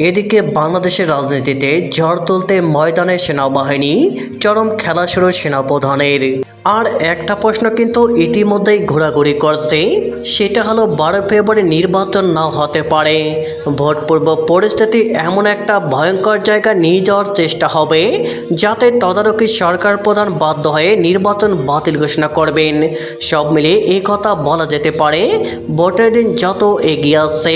এদিকে বাংলাদেশের রাজনীতিতে ঝড় তুলতে ময়দানে সেনাবাহিনী চরম খেলা শুরু সেনাপ্রধানের। আর একটা প্রশ্ন কিন্তু ইতিমধ্যেই ঘোরাঘুরি করছে, সেটা হলো বারো ফেব্রুয়ারি নির্বাচন না হতে পারে। ভোটপূর্ব পরিস্থিতি এমন একটা ভয়ঙ্কর জায়গা নিয়ে যাওয়ার চেষ্টা হবে, যাতে তদারকি সরকার প্রধান বাধ্য হয়ে নির্বাচন বাতিল ঘোষণা করবেন। সব মিলিয়ে এই কথা বলা যেতে পারে, ভোটের দিন যত এগিয়ে আসছে,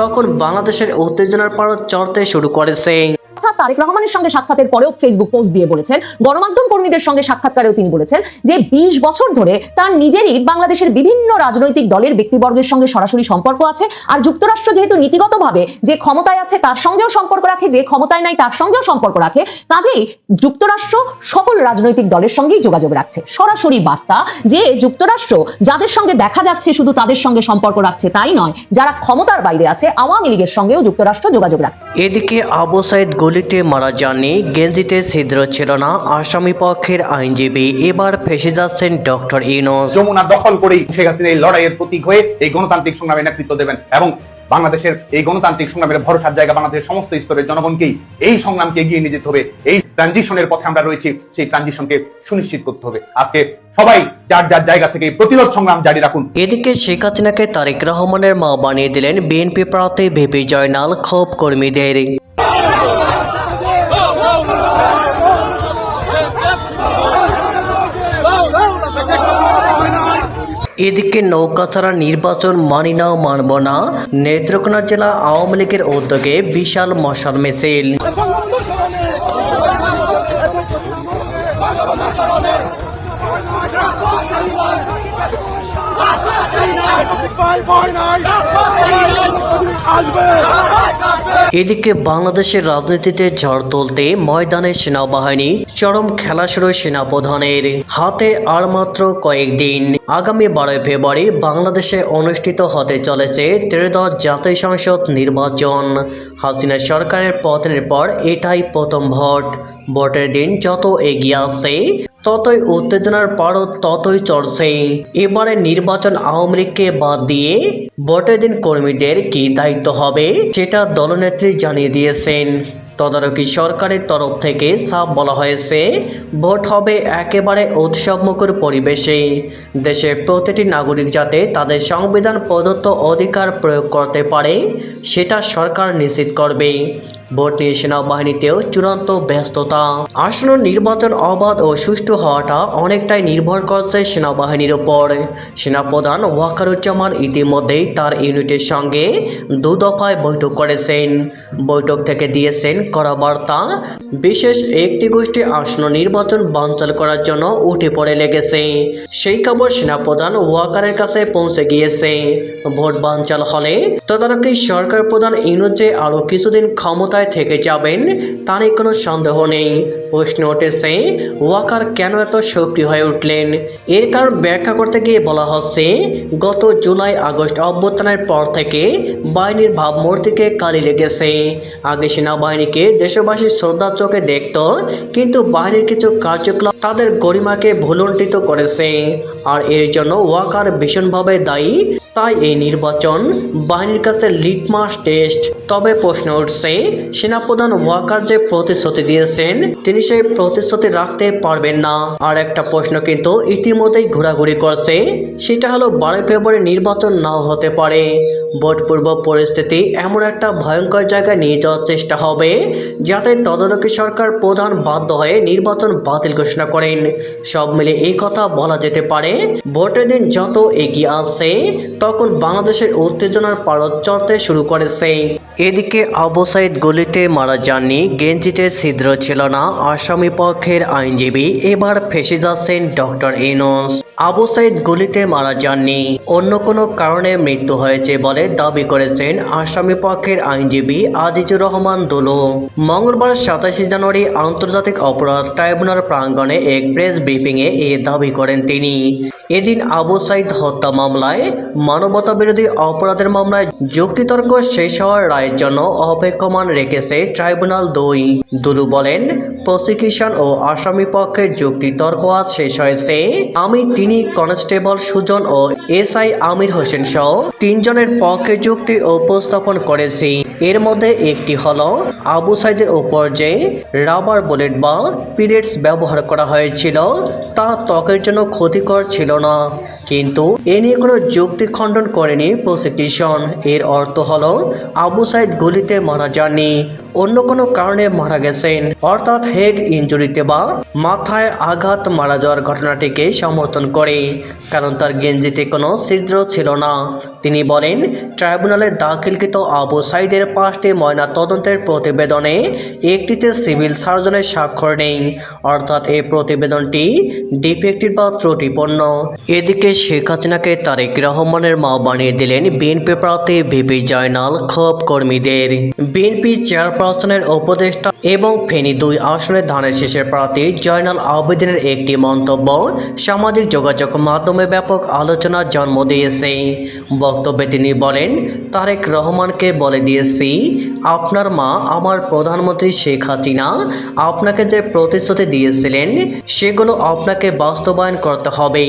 তখন বাংলাদেশের উত্তেজনার পারদ চড়তে শুরু করেছে। অর্থাৎ তারেক রহমানের সঙ্গে সাক্ষাতের পরেও ফেসবুক পোস্ট দিয়ে বলেছেন, গণমাধ্যম কর্মীদের সঙ্গে সাক্ষাৎকারেও তিনি বলেছেন যে বিশ বছর ধরে তার নিজেরই বাংলাদেশের বিভিন্ন রাজনৈতিক দলের ব্যক্তিবর্গের সঙ্গে সরাসরি সম্পর্ক আছে। আর যুক্তরাষ্ট্র যেহেতু নীতিগতভাবে যে ক্ষমতায় আছে তার সঙ্গেও সম্পর্ক রাখে, যে ক্ষমতায় নাই তার সঙ্গেও সম্পর্ক রাখে। কাজেই যুক্তরাষ্ট্র সকল রাজনৈতিক দলের সঙ্গেই যোগাযোগ রাখছে। সরাসরি বার্তা যে যুক্তরাষ্ট্র যাদের সঙ্গে দেখা যাচ্ছে শুধু তাদের সঙ্গে সম্পর্ক রাখছে তাই নয়, যারা ক্ষমতার বাইরে আছে, আওয়ামী লীগের সঙ্গেও যুক্তরাষ্ট্র যোগাযোগ রাখছে। এদিকে আবু সাইদ গুলিতে মারা যাননি গেঞ্জিতে ছিদ্র ছিল না আসামি পক্ষের আইনজীবী। এবার ফেসে যাচ্ছেন ডক্টর ইনোস যমুনা দখল করেই শেখ হাসিনা এই লড়াইয়ের প্রতীক হয়ে এই গণতান্ত্রিক সংগ্রামে নেতৃত্ব দেবেন এবং বাংলাদেশের এই গণতান্ত্রিক সংগ্রামের ভরসার জায়গা বাংলাদেশের সমস্ত স্তরের জনগণকেই এই সংগ্রামকে এগিয়ে নিয়ে যেতে হবে। এই ট্রানজিশনের পথে আমরা রয়েছি সেই ট্রানজিশনকে সুনিশ্চিত করতে হবে। আজকে সবাই যার যার জায়গা থেকে প্রতিরোধ সংগ্রাম জারি রাখুন। এদিকে শেখ হাসিনাকে তারেক রহমানের মা বানিয়ে দিলেন বিএনপি প্রার্থী ভিপি জয়নাল ক্ষোভ কর্মীদের। এদিকে নৌকা ছাড়া নির্বাচন মানি নাও মানব না। নেত্রকোনা জেলা আওয়ামী লীগের উদ্যোগে বিশাল মশাল মিছিল। এদিকে বাংলাদেশের রাজনীতিতে ঝড় তুলতে ময়দানে সেনাবাহিনী চরম খেলা শুরু সেনাপ্রধানের হাতে আর মাত্র কয়েকদিন। আগামী বারোই ফেব্রুয়ারি বাংলাদেশে অনুষ্ঠিত হতে চলেছে ত্রয়োদশ জাতীয় সংসদ নির্বাচন। হাসিনা সরকারের পতনের পর এটাই প্রথম ভোট। ভোটের দিন যত এগিয়ে আসছে ততই উত্তেজনার পারদ ততই চড়ছে। এবারে নির্বাচন আওয়ামী লীগকে বাদ দিয়ে ভোটের দিন কর্মীদের কি দায়িত্ব হবে, সেটা দলনেত্রী জানিয়ে দিয়েছেন। তদারকি সরকারের তরফ থেকে সাফ বলা হয়েছে, ভোট হবে একেবারে উৎসবমুখর পরিবেশে। দেশের প্রতিটি নাগরিক যাতে তাদের সংবিধান প্রদত্ত অধিকার প্রয়োগ করতে পারে, সেটা সরকার নিশ্চিত করবে। ভোট নিয়ে সেনাবাহিনীতেও চূড়ান্ত ব্যস্ততা। আসন্ন নির্বাচন অবাধ ও সুষ্ঠু হওয়াটা অনেকটাই নির্ভর করছে সেনাবাহিনীর উপর। সেনাপ্রধান ওয়াকারুজ্জামান ইতিমধ্যেই তার ইউনিটের সঙ্গে দু দফায় বৈঠক করেছেন। বৈঠক থেকে দিয়েছেন করা বার্তা বিশেষ একটি গোষ্ঠী আসন্ন নির্বাচন বানচাল করার জন্য উঠে পড়ে লেগেছে। সেই খবর সেনাপ্রধান ওয়াকারের কাছে পৌঁছে গিয়েছে। ভোট বানচাল হলে তদারকি সরকার প্রধান ইউনুজে আরও কিছুদিন ক্ষমতায় থেকে যাবেন তা নিয়ে কোনো সন্দেহ নেই। প্রশ্ন উঠেছে, ওয়াকার কেন এত সক্রিয় হয়ে উঠলেন? এর কারণ ব্যাখ্যা করতে গিয়ে বলা হচ্ছে, গত জুলাই আগস্ট অভ্যুত্থানের পর থেকে বাহিনীর ভাবমূর্তিকে কালি লেগেছে। আগে সেনাবাহিনীকে দেশবাসী শ্রদ্ধার চোখে দেখত, কিন্তু বাহিনীর কিছু কার্যকলাপ তাদের গরিমাকে ভুলণ্ঠিত করেছে। আর এর জন্য ওয়াকার ভীষণভাবে দায়ী, তাই এই নির্বাচন বাহিনীর কাছে লিটমাস টেস্ট। তবে প্রশ্ন উঠছে সেনাপ্রধান ওয়াকার যে প্রতিশ্রুতি দিয়েছেন, তিনি সেই প্রতিশ্রুতি রাখতে পারবেন না। আর একটা প্রশ্ন কিন্তু ইতিমধ্যেই ঘোরাঘুরি করছে, সেটা হলো বারোই ফেব্রুয়ারি নির্বাচন নাও হতে পারে। ভোটপূর্ব পরিস্থিতি এমন একটা ভয়ঙ্কর জায়গায় নিয়ে যাওয়ার চেষ্টা হবে, যাতে তদারকি সরকার প্রধান বাধ্য হয়ে নির্বাচন বাতিল ঘোষণা করেন। সব মিলে এই কথা বলা যেতে পারে, ভোটের দিন যত এগিয়ে আসছে তখন বাংলাদেশের উত্তেজনার পারদ চড়তে শুরু করেছে। এদিকে আবু সাইদ গুলিতে মারা যাননি, গেঞ্জিতে ছিদ্র ছিল না, আসামি পক্ষের আইনজীবী এবার ফেসে যাচ্ছেন ডক্টর ইনোস আবু সাইদ গুলিতে মারা যাননি, অন্য কোনো কারণে মৃত্যু হয়েছে বলে দাবি করেছেন আসামি পক্ষের আইনজীবী আজিজুর রহমান দুলু। মঙ্গলবার সাতাশে জানুয়ারি আন্তর্জাতিক অপরাধ ট্রাইব্যুনাল প্রাঙ্গণে এক প্রেস ব্রিফিংয়ে এ দাবি করেন তিনি। এদিন আবু সাইদ হত্যা মামলায় মানবতা বিরোধী অপরাধের মামলায় যুক্তিতর্ক শেষ হওয়ার রায়ের জন্য অপেক্ষমান রেখেছে ট্রাইব্যুনাল দুই। দুলু বলেন, প্রসিকিউশন ও আসামি পক্ষের যুক্তি তর্ক আজ শেষ হয়েছে। আমি তিনি কনস্টেবল সুজন ও এসআই আমির হোসেন সহ তিনজনের পক্ষে যুক্তি উপস্থাপন করেছি। এর মধ্যে একটি হল আবু সাইদের উপর যে রাবার বুলেট বা পিরিয়ডস ব্যবহার করা হয়েছিল, তা ত্বকের জন্য ক্ষতিকর ছিল না। কিন্তু এ নিয়ে কোনো যুক্তি খণ্ডন করেনি প্রসিকিউশন। এর অর্থ হলো, আবু সাইদ গুলিতে মারা যাননি, অন্য কোনো কারণে মারা গেছেন। অর্থাৎ হেড ইঞ্জুরিতে বা মাথায় আঘাত মারা যাওয়ার ঘটনাটিকে সমর্থন করে, কারণ তার গেঞ্জিতে কোনো ছিদ্র ছিল না। তিনি বলেন, ট্রাইব্যুনালে দাখিলকৃত আবু সাইদের পাঁচটি ময়না তদন্তের প্রতিবেদনে একটিতে সিভিল সার্জনের স্বাক্ষর নেই। অর্থাৎ এই প্রতিবেদনটি ডিফেক্টিভ বা ত্রুটিপূর্ণ। এদিকে শেখ হাসিনাকে তারেক রহমানের মা বানিয়ে দিলেন বিএনপি প্রার্থী ভিপি জয়নাল ক্ষোভ কর্মীদের। বিএনপি চেয়ারপারসনের উপদেষ্টা এবং ফেনী দুই আসনের ধানের শেষের প্রার্থী জয়নাল আবেদিনের একটি মন্তব্য সামাজিক যোগাযোগ মাধ্যমে ব্যাপক আলোচনার জন্ম দিয়েছে। বক্তব্যে তিনি বলেন, তারেক রহমানকে বলে দিয়েছি, আপনার মা আমার প্রধানমন্ত্রী শেখ হাসিনা, আপনাকে যে প্রতিশ্রুতি দিয়েছিলেন, সেগুলো আপনাকে বাস্তবায়ন করতে হবে।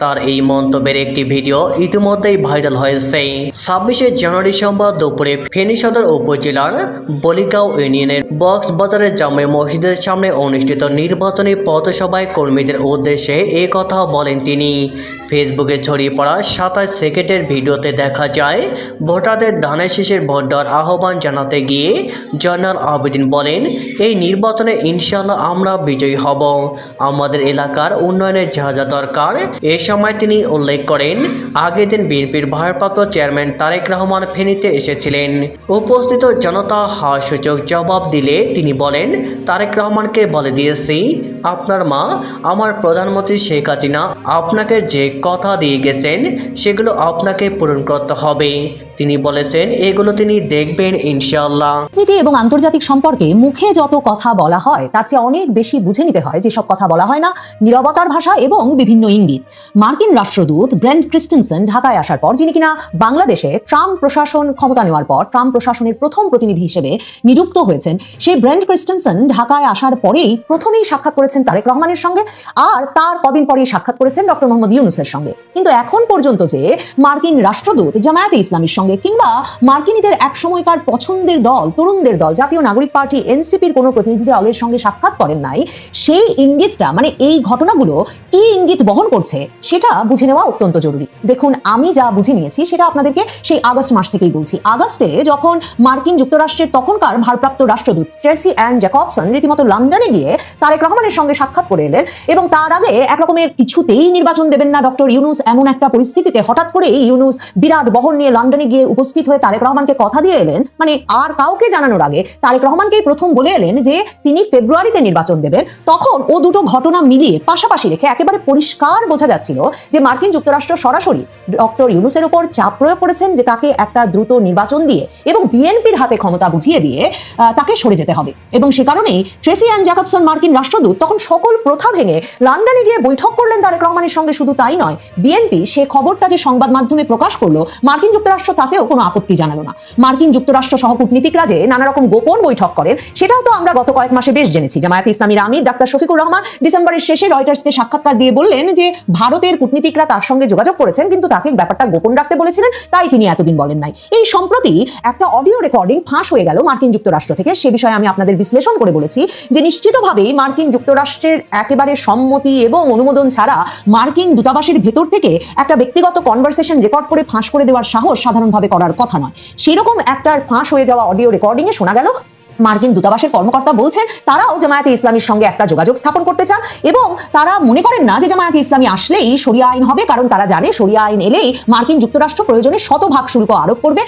তার এই মন্তব্যের একটি ভিডিও ইতিমধ্যেই ভাইরাল হয়েছে। ছাব্বিশে জানুয়ারি সোমবার দুপুরে ফেনী সদর উপজেলার বলিগাঁও ইউনিয়নের বক্স বক্সবাজারের জামে মসজিদের সামনে অনুষ্ঠিত নির্বাচনী পথসভায় কর্মীদের উদ্দেশ্যে এ কথা বলেন তিনি। ফেসবুকে ছড়িয়ে পড়া সাতাশ সেকেন্ডের ভিডিওতে দেখা যায়, ভোটারদের ধানের শীষের ভোট দেওয়ার আহ্বান জানাতে গিয়ে জয়নাল আবেদিন বলেন, এই নির্বাচনে ইনশাল্লাহ আমরা বিজয়ী হব। আমাদের এলাকার উন্নয়নের যা যা দরকার এ সময় তিনি উল্লেখ করেন আগের দিন বিএনপির ভারপ্রাপ্ত চেয়ারম্যান তারেক রহমান ফেনীতে এসেছিলেন। উপস্থিত জনতা হাস্যচোখ জবাব দিলে তিনি বলেন, তারেক রহমানকে বলে দিয়েছি আপনার মা, আমার প্রধানমন্ত্রী শেখ হাসিনা আপনাকে যে কথা দিয়ে গেছেন, সেগুলো আপনাকে পূরণ করতে হবে। তিনি বলেছেন, এগুলো তিনি দেখবেন, ইনশাআল্লাহ। কূটনীতি এবং আন্তর্জাতিক সম্পর্কে মুখে যত কথা বলা হয়, তার চেয়ে অনেক বেশি বুঝে নিতে হয়, যেসব কথা বলা হয় না, নিরবতার ভাষা এবং বিভিন্ন ইঙ্গিত। মার্কিন রাষ্ট্রদূত ব্রেন্ট ক্রিস্টেনসন ঢাকায় আসার পর, যিনি কিনা বাংলাদেশে ট্রাম্প প্রশাসন ক্ষমতা নেওয়ার পর, ট্রাম্প প্রশাসনের প্রথম প্রতিনিধি হিসেবে নিযুক্ত হয়েছেন, সেই ব্রেন্ট ক্রিস্টেনসন ঢাকায় আসার পরেই প্রথমেই সাক্ষাৎ করেছেন তারেক রহমানের সঙ্গে আর তার কদিন পরেই সাক্ষাৎ করেছেন ডক্টর মোহাম্মদ ইউনুসের সঙ্গে। কিন্তু এখন পর্যন্ত যে মার্কিন রাষ্ট্রদূত জামায়াতে ইসলামীর সঙ্গে কিংবা মার্কিনীদের এক সময়কার পছন্দের দল, তরুণদের দল, জাতীয় নাগরিক পার্টি, এনসিপির কোনো প্রতিনিধি দলের সঙ্গে সাক্ষাৎ করেন নাই, সেই ইঙ্গিতটা মানে এই ঘটনাগুলো কি ইঙ্গিত বহন করছে, সেটা বুঝে নেওয়া অত্যন্ত জরুরি। দেখুন, আমি যা বুঝে নিয়েছি, সেটা আপনাদেরকে সেই আগস্ট মাস থেকেই বলছি। আগস্টে যখন মার্কিন যুক্তরাষ্ট্রের তখনকার ভারপ্রাপ্ত রাষ্ট্রদূত ট্রেসি অ্যান্ড জ্যাকবসন রীতিমতো লন্ডনে গিয়ে তারেক রহমানের সঙ্গে সাক্ষাৎ করে এলেন এবং তার আগে একরকমের কিছুতেই নির্বাচন দেবেন না ডক্টর ইউনুস এমন একটা পরিস্থিতিতে হঠাৎ করে ইউনুস বিরাট বহন নিয়ে লন্ডনে গিয়ে উপস্থিত হয়ে তারেক রহমানকে কথা দিয়ে এলেন। মানে আর কাউকে জানানোর আগে তারেক রহমানকেই প্রথম বলে এলেন যে তিনি ফেব্রুয়ারিতে নির্বাচন দেবেন। তখন ও দুটো ঘটনা মিলিয়ে পাশাপাশি রেখে একেবারে পরিষ্কার বোঝা যাচ্ছিল যে মার্কিন যুক্তরাষ্ট্র সরাসরি ডক্টর ইউনুসের উপর চাপ প্রয়োগ করেছেন যে তাকে একটা দ্রুত নির্বাচন দিয়ে এবং বিএনপির হাতে ক্ষমতা বুঝিয়ে দিয়ে তাকে সরে যেতে হবে। এবং সে কারণেই ট্রেসি অ্যান্ড জ্যাকবসন মার্কিন রাষ্ট্রদূত তখন সকল প্রথা ভেঙে লন্ডনে গিয়ে বৈঠক করলেন তারেক রহমানের সঙ্গে শুধু তাই নয়, বিএনপি সে খবরটা যে সংবাদ মাধ্যমে প্রকাশ করল, মার্কিন যুক্তরাষ্ট্র তাতেও কোনো আপত্তি জানালো না। মার্কিন যুক্তরাষ্ট্র সহ কূটনীতিকরা যে নানা রকম গোপন বৈঠক করেন, সেটাও তো আমরা গত কয়েক মাসে বেশ জেনেছি। জামায়াত ইসলামীর আমির ডাক্তার শফিকুর রহমান ডিসেম্বরের শেষে রয়টার্সকে সাক্ষাৎকার দিয়ে বললেন যে, ভারতের কূটনীতিকরা তার সঙ্গে যোগাযোগ করেছেন, কিন্তু তাকে ব্যাপারটা গোপন রাখতে বলেছিলেন, তাই তিনি এতদিন বলেন নাই। এই সম্প্রতি একটা অডিও রেকর্ডিং ফাঁস হয়ে গেল মার্কিন যুক্তরাষ্ট্র থেকে। সে বিষয়ে আমি আপনাদের বিশ্লেষণ করে বলেছি যে, নিশ্চিতভাবেই মার্কিন যুক্তরাষ্ট্রের একেবারে সম্মতি এবং অনুমোদন ছাড়া মার্কিন দূতাবাসের ভেতর থেকে একটা ব্যক্তিগত কনভারসেশন রেকর্ড করে ফাঁস করে দেওয়ার সাহস সাধারণভাবে করার কথা নয়। সেরকম একটা ফাঁস হয়ে যাওয়া অডিও রেকর্ডিং এ শোনা গেল মার্কিন দূতাবাসের কর্মকর্তা বলছেন, তারাও জামায়াতে ইসলামীর সঙ্গে একটা যোগাযোগ স্থাপন করতে চান এবং তারা মনে করেন না যে জামায়াতে ইসলামী আসলেই শরিয়া আইন হবে, কারণ তারা জানে শরিয়া আইন এলেই মার্কিন যুক্তরাষ্ট্র প্রয়োজনে শতভাগ শুল্ক আরোপ করবে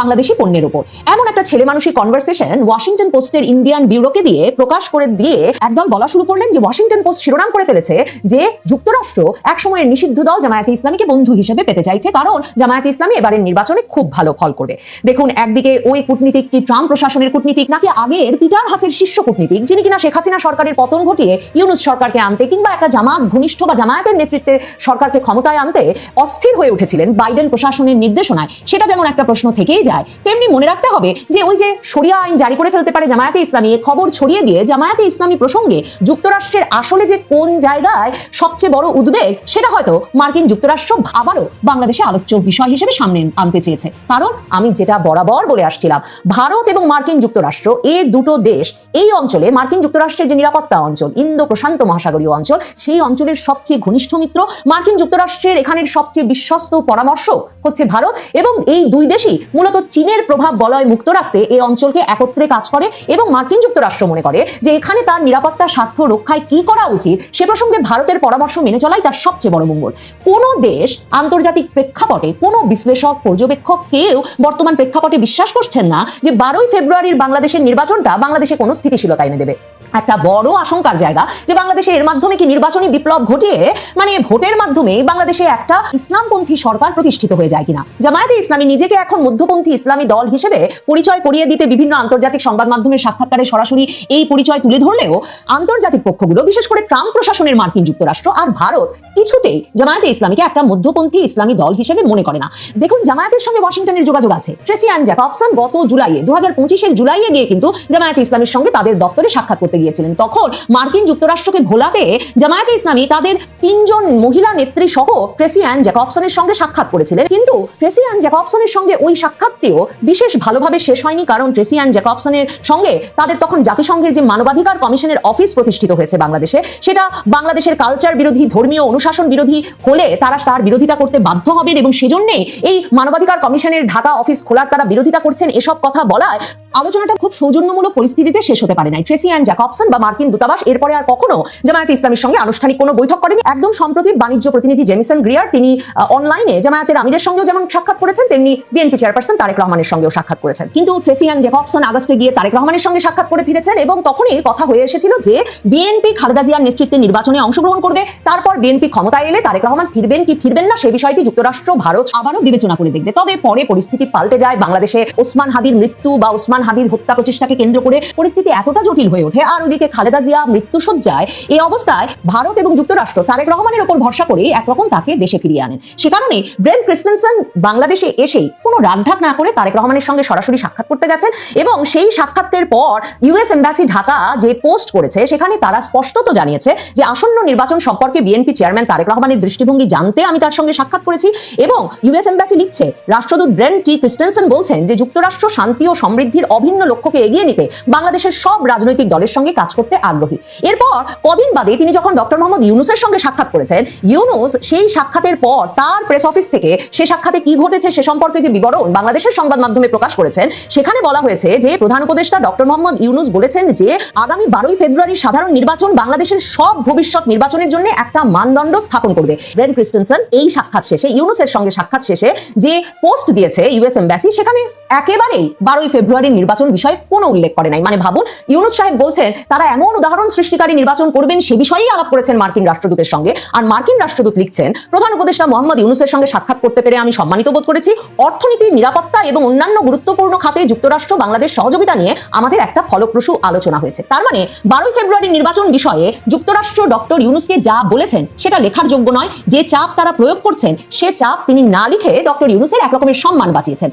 বাংলাদেশি পণ্যের উপর এমন একটা ছেলে মানুষই কনভারসেশন ওয়াশিংটন পোস্টের ইন্ডিয়ান ব্যুরোকে দিয়ে প্রকাশ করে দিয়ে একদল বলা শুরু করলেন যে ওয়াশিংটন পোস্ট শিরোনাম করে ফেলেছে যে যুক্তরাষ্ট্র এক সময়ের নিষিদ্ধ দল জামায়াতে ইসলামীকে বন্ধু হিসেবে পেতে চাইছে, কারণ জামায়াতে ইসলামী এবারের নির্বাচনে খুব ভালো ফল করবে। দেখুন, একদিকে ওই কূটনীতিক কি ট্রাম্প প্রশাসনের কূটনীতিক, নাকি আগের পিটার হাসের শীর্ষ কূটনীতিক, যিনি কিনা শেখ হাসিনা সরকারের পতন ঘটিয়ে ইউনুস সরকারকে আনতে কিংবা একটা জামাত ঘনিষ্ঠ বা জামায়াতের নেতৃত্বে সরকারকে ক্ষমতায় আনতে অস্থির হয়ে উঠেছিলেন বাইডেন প্রশাসনের নির্দেশনায়। সেটা যেমন একটা প্রশ্ন থেকেই যায়, তেমনি মনে রাখতে হবে যে ওই যে শরিয়া আইন জারি করে ফেলতে পারে জামায়াতে ইসলামী, এ খবর ছড়িয়ে দিয়ে জামায়াতে ইসলামী প্রসঙ্গে যুক্তরাষ্ট্রের আসলে যে কোন জায়গায় সবচেয়ে বড় উদ্বেগ, সেটা হয়তো মার্কিন যুক্তরাষ্ট্র আবারও বাংলাদেশে আলোচ্য বিষয় হিসেবে সামনে আনতে চেয়েছে। কারণ আমি যেটা বরাবর বলে আসছিলাম, ভারত এবং মার্কিন যুক্তরাষ্ট্র এই দুটো দেশ, এই অঞ্চলে মার্কিন যুক্তরাষ্ট্রের যে নিরাপত্তা অঞ্চল, ইন্দো প্রশান্ত মহাসাগরীয় অঞ্চল, সেই অঞ্চলের সবচেয়ে ঘনিষ্ঠ মিত্র মার্কিন যুক্তরাষ্ট্রের এখানের সবচেয়ে বিশ্বস্ত পরামর্শ হচ্ছে ভারত এবং এই দুই দেশই মূলত চীনের প্রভাব বলয় মুক্ত রাখতে এই অঞ্চলকে একত্রে কাজ করে এবং মার্কিন যুক্তরাষ্ট্র মনে করে যে এখানে তার নিরাপত্তা, স্বার্থ রক্ষায় কি করা উচিত সে প্রসঙ্গে ভারতের পরামর্শ মেনে চলাই তার সবচেয়ে বড় মঙ্গল। কোনো দেশ আন্তর্জাতিক প্রেক্ষাপটে, কোনো বিশ্লেষক, পর্যবেক্ষক কেউ বর্তমান প্রেক্ষাপটে বিশ্বাস করছেন না যে বারোই ফেব্রুয়ারির বাংলাদেশের নির্বাচনটা বাংলাদেশে কোনো স্থিতিশীলতা এনে দেবে। একটা বড় আশঙ্কার জায়গা যে বাংলাদেশে এর মাধ্যমে কি নির্বাচনী বিপ্লব ঘটিয়ে মানে ভোটের মাধ্যমে বাংলাদেশে একটা ইসলামপন্থী সরকার প্রতিষ্ঠিত হয়ে যায় কিনা। জামায়াতে ইসলামী নিজেকে এখন মধ্যপন্থী ইসলামী দল হিসেবে পরিচয় করিয়ে দিতে বিভিন্ন আন্তর্জাতিক সংবাদ মাধ্যমের সাক্ষাৎকারে সরাসরি এই পরিচয় তুলে ধরলেও আন্তর্জাতিক পক্ষগুলো, বিশেষ করে ট্রাম্প প্রশাসনের মার্কিন যুক্তরাষ্ট্র আর ভারত, কিছুতেই জামায়াতে ইসলামীকে একটা মধ্যপন্থী ইসলামী দল হিসেবে মনে করে না। দেখুন, জামায়াতের সঙ্গে ওয়াশিংটনের যোগাযোগ আছে। ট্রেসি অ্যান জ্যাকবসন গত জুলাইয়ে দু হাজার পঁচিশের জুলাইয়ে গিয়ে কিন্তু জামায়াতে ইসলামের সঙ্গে তাদের দপ্তরে সাক্ষাৎ করতে গিয়েছিলেন। তখন মার্কিন যুক্তরাষ্ট্রকে ভোলাতে জামায়াতে ইসলামী তাদের তিনজন মহিলা নেত্রী সহ ট্রেসি অ্যান জ্যাকবসনের সঙ্গে সাক্ষাৎ করেছিলেন। কিন্তু ট্রেসি অ্যান জ্যাকবসনের সঙ্গে ওই সাক্ষাৎটিও বিশেষ ভালোভাবে শেষ হয়নি, কারণ ট্রেসি অ্যান জ্যাকবসনের সঙ্গে তাদের তখন জাতিসংঘের যে মানবাধিকার কমিশনের অফিস প্রতিষ্ঠিত হয়েছে বাংলাদেশে, সেটা বাংলাদেশের কালচার বিরোধী, ধর্মীয় অনুশাসন বিরোধী হলে তারা তার বিরোধিতা করতে বাধ্য হবেন এবং সেজন্যে এই মানবাধিকার কমিশনের ঢাকা অফিস খোলার তারা বিরোধিতা করছেন। এসব কথা বলায় আলোচনাটা খুব সৌজন্যমূলক পরিস্থিতিতে শেষ হতে পারে নাই। ট্রেসি অ্যান্ড জ্যাকবসন বা মার্কিন দূতাবাস এরপরে আর কখনো জামায়াতে ইসলামের সঙ্গে আনুষ্ঠানিক কোনো বৈঠক করেনি। একদম সম্প্রতি বাণিজ্য প্রতিনিধি জেমিসন গ্রিয়ার, তিনি অনলাইনে জামায়াতের আমিরের সঙ্গেও যেমন সাক্ষাৎ করেছেন, তেমনি বিএনপি চেয়ারপারসন তারেক রহমানের সঙ্গেও সাক্ষাৎ করেছেন। কিন্তু ট্রেসি অ্যান্ড জ্যাকবসন আগস্টে গিয়ে তারেক রহমানের সঙ্গে সাক্ষাৎ করে ফিরেছেন এবং তখনই কথা হয়ে এসেছিল যে বিএনপি খালেদা জিয়ার নেতৃত্বে নির্বাচনে অংশগ্রহণ করবে, তারপর বিএনপি ক্ষমতায় এলে তারেক রহমান ফিরবেন কি ফিরবেন না সে বিষয়টি যুক্তরাষ্ট্র, ভারত আবারও বিবেচনা করে দেখবে। তবে পরে পরিস্থিতি পাল্টে যায়। বাংলাদেশে ওসমান হাদির মৃত্যু বা ওসমান হাদির হত্যা প্রচেষ্টাকে কেন্দ্র করে পরিস্থিতি এতটা জটিল হয়ে ওঠে। আর ওদিকে খালেদা জিয়া মৃত্যুসজ্জায় এই অবস্থায় ভারত এবং যুক্তরাষ্ট্র তারেক রহমানের উপর ভরসা করে একরকম তাকে দেশে ফিরিয়ে আনেন। সে কারণে ব্রেন ক্রিস্টেনসন বাংলাদেশে এসেই কোনো রাগঢাক না করে তারেক রহমানের সঙ্গে সরাসরি সাক্ষাৎ করতে গেছেন এবং সেই সাক্ষাতের পর ইউএস এম্বাসি ঢাকা যে পোস্ট করেছে, সেখানে তারা স্পষ্টত জানিয়েছে যে আসন্ন নির্বাচন সম্পর্কে বিএনপি চেয়ারম্যান তারেক রহমানের দৃষ্টিভঙ্গি জানতে আমি তার সঙ্গে সাক্ষাৎ করেছি এবং ইউএস এম্বাসি লিখছে, রাষ্ট্রদূত ব্রেন টি ক্রিস্টেনসন বলছেন যে যুক্তরাষ্ট্র শান্তি ও সমৃদ্ধির অভিন্ন লক্ষ্যকে এগিয়ে নিতে বাংলাদেশের সব রাজনৈতিক দলের সঙ্গে কাজ করতে আগ্রহী। এরপর কদিন বাদে তিনি যখন ডক্টর মোহাম্মদ ইউনুসের সঙ্গে সাক্ষাৎ করেছেন, ইউনুস সেই সাক্ষাতের পর তার প্রেস অফিস থেকে সে সাক্ষাতে কি ঘটেছে সে সম্পর্কে যে বিবরণ বাংলাদেশের সংবাদ মাধ্যমে প্রকাশ করেছেন। সেখানে বলা হয়েছে যে, প্রধান উপদেষ্টা ডক্টর মোহাম্মদ ইউনুস বলেছেন যে, আগামী বারোই ফেব্রুয়ারি সাধারণ নির্বাচন বাংলাদেশের সব ভবিষ্যৎ নির্বাচনের জন্য একটা মানদণ্ড স্থাপন করবে। ব্রেন ক্রিস্টেনসন এই সাক্ষাৎ শেষে, ইউনুসের সঙ্গে সাক্ষাৎ শেষে যে পোস্ট দিয়েছে ইউএস এম্বাসি, সেখানে একেবারেই বারোই ফেব্রুয়ারির নির্বাচন বিষয়ে কোনো উল্লেখ করে নাই। মানে ভাবুন, ইউনুস সাহেব বলছেন, তারা এমন উদাহরণ সৃষ্টিকারী নির্বাচন করবেন, সে বিষয়েই আলাপ করেছেন মার্কিন রাষ্ট্রদূতের সঙ্গে। আর মার্কিন রাষ্ট্রদূত লিখছেন, প্রধান উপদেষ্টা মোহাম্মদ ইউনুসের সঙ্গে সাক্ষাৎ করতে পেরে আমি সম্মানিত বোধ করেছি। অর্থনীতি নিরাপত্তা এবং অন্যান্য গুরুত্বপূর্ণ খাতে যুক্তরাষ্ট্র, বাংলাদেশ সহযোগিতা নিয়ে আমাদের একটা ফলপ্রসূ আলোচনা হয়েছে। তার মানে বারোই ফেব্রুয়ারি নির্বাচন বিষয়ে যুক্তরাষ্ট্র ডক্টর ইউনুসকে যা বলেছেন সেটা লেখার যোগ্য নয়। যে চাপ তারা প্রয়োগ করছেন সে চাপ তিনি না লিখে ডক্টর ইউনুসের একরকমের সম্মান বাঁচিয়েছেন।